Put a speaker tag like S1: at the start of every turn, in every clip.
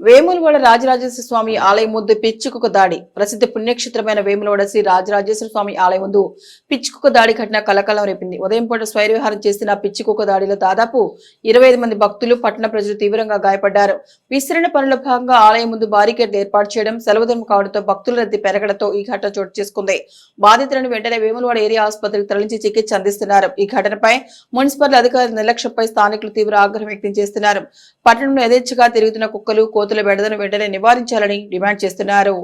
S1: వేములవాడ రాజరాజేశ్వర స్వామి ఆలయం ముందు పిచ్చుకుక దాడి. ప్రసిద్ధ పుణ్యక్షేత్రమైన వేములవాడ శ్రీ రాజరాజేశ్వర స్వామి ఆలయం ముందు పిచ్చుకుక దాడి ఘటన కలకలం రేపింది. ఉదయం పూట స్వైరవిహారం చేసిన పిచ్చుకుక దాడిలో దాదాపు ఇరవై మంది భక్తులు పట్టణ ప్రజలు తీవ్రంగా గాయపడ్డారు. విస్తరణ పనుల భాగంగా ఆలయం ముందు బారికేడ్ ఏర్పాటు చేయడం సెలవుదం కావడంతో భక్తుల రద్దీ పెరగడంతో ఈ ఘటన చోటు చేసుకుంది. బాధితులను వెంటనే వేములవాడ ఏరియా ఆసుపత్రికి తరలించి చికిత్స అందిస్తున్నారు. ఈ ఘటనపై మున్సిపల్ అధికారుల నిర్లక్ష్యంపై స్థానికులు తీవ్ర ఆగ్రహం వ్యక్తం చేస్తున్నారు. పట్టణంలో యథేచ్ఛగా తిరుగుతున్న కుక్కలు కోతుల బెడదను వెంటనే నివారించాలని డిమాండ్ చేస్తున్నారు.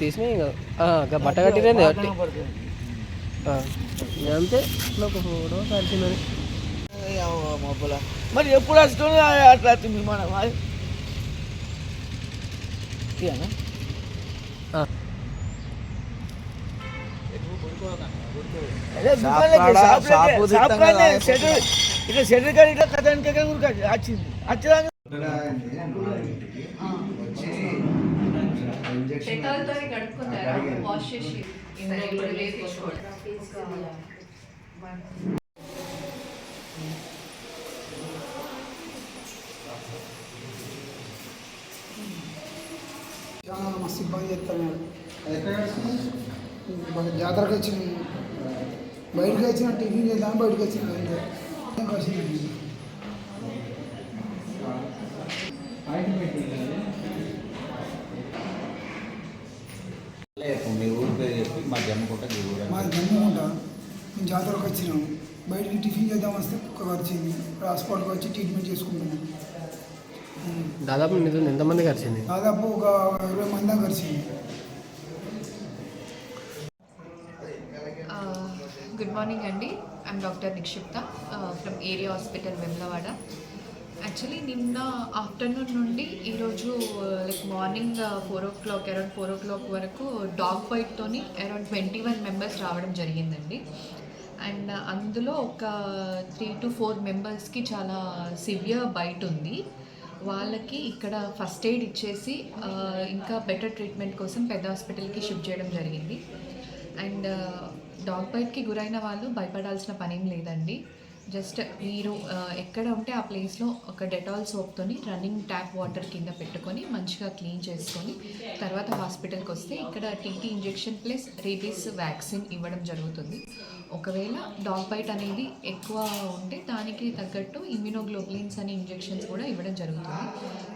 S2: తీసినాయి ఇంకా. బట్ట కట్టిరండి కట్టి ఆ, ఇక అంతే. ఒక ఫోటో
S3: మొబ్బల. మరి ఎప్పుడు వస్తుంది అట్లా వచ్చింది మనం అది ఇదేనా? అదే దుకాణంలోకి,
S4: షాప్
S3: షాప్లోకి,
S4: షాపు
S3: షాప్
S4: దిట్టంగా
S3: కాడనే
S4: రాయొచ్చు.
S3: షెటర్ ఇట్లా షెటర్ కాడ ఇట్లా కథానికి వచ్చింది. వచ్చింది
S5: డెటాల్తో కడుక్కున్నారా వాష్ చేసి సరే ఇప్పుడు వేపించుకోండి
S6: చాలా మస్తు ఇబ్బంది చేస్తాను బాగా జాతరకు వచ్చిన బయటకు వచ్చిన టిఫిన్ చేద్దాం బయటకు వచ్చిన అంతే జాతరకు వచ్చినాం. బయటికి టిఫిన్ చేద్దాం వస్తే కుక్క వచ్చింది హాస్పిటల్కి వచ్చి ట్రీట్మెంట్ చేసుకుంటున్నాం.
S2: దాదాపు నిధులు ఎంతమంది కలిసింది?
S6: దాదాపు ఒక ఇరవై మంది దాకా వచ్చింది
S5: గుడ్ మార్నింగ్ అండి. I'm doctor Nikshipta from area hospital Vemulawada actually నిన్న ఆఫ్టర్నూన్ నుండి ఈరోజు like morning four o'clock around four o'clock వరకు డాగ్ బైట్తోని అరౌండ్ ట్వంటీ వన్ మెంబర్స్ రావడం జరిగిందండి. అండ్ అందులో ఒక త్రీ టు ఫోర్ మెంబర్స్కి చాలా సివియర్ బైట్ ఉంది. వాళ్ళకి ఇక్కడ ఫస్ట్ ఎయిడ్ ఇచ్చేసి ఇంకా బెటర్ ట్రీట్మెంట్ కోసం పెద్ద హాస్పిటల్కి షిఫ్ట్ చేయడం జరిగింది. అండ్ డాగ్ బైట్కి గురైన వాళ్ళు భయపడాల్సిన పనేం లేదండి. జస్ట్ మీరు ఎక్కడ ఉంటే ఆ ప్లేస్లో ఒక డెటాల్ సోప్తోని రన్నింగ్ ట్యాప్ వాటర్ కింద పెట్టుకొని మంచిగా క్లీన్ చేసుకొని తర్వాత హాస్పిటల్కి వస్తే ఇక్కడ TT injection plus rabies vaccine ఇవ్వడం జరుగుతుంది. ఒకవేళ డాగ్ బైట్ అనేది ఎక్కువ ఉంటే దానికి తగ్గట్టు ఇమ్యూనోగ్లోబ్లిన్స్ అనే ఇంజెక్షన్స్ కూడా ఇవ్వడం జరుగుతుంది.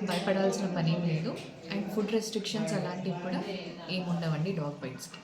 S5: భయపడాల్సిన పని ఏం లేదు. అండ్ ఫుడ్ రెస్ట్రిక్షన్స్ అలాంటివి కూడా ఏముండవండి డాగ్ బైట్స్కి.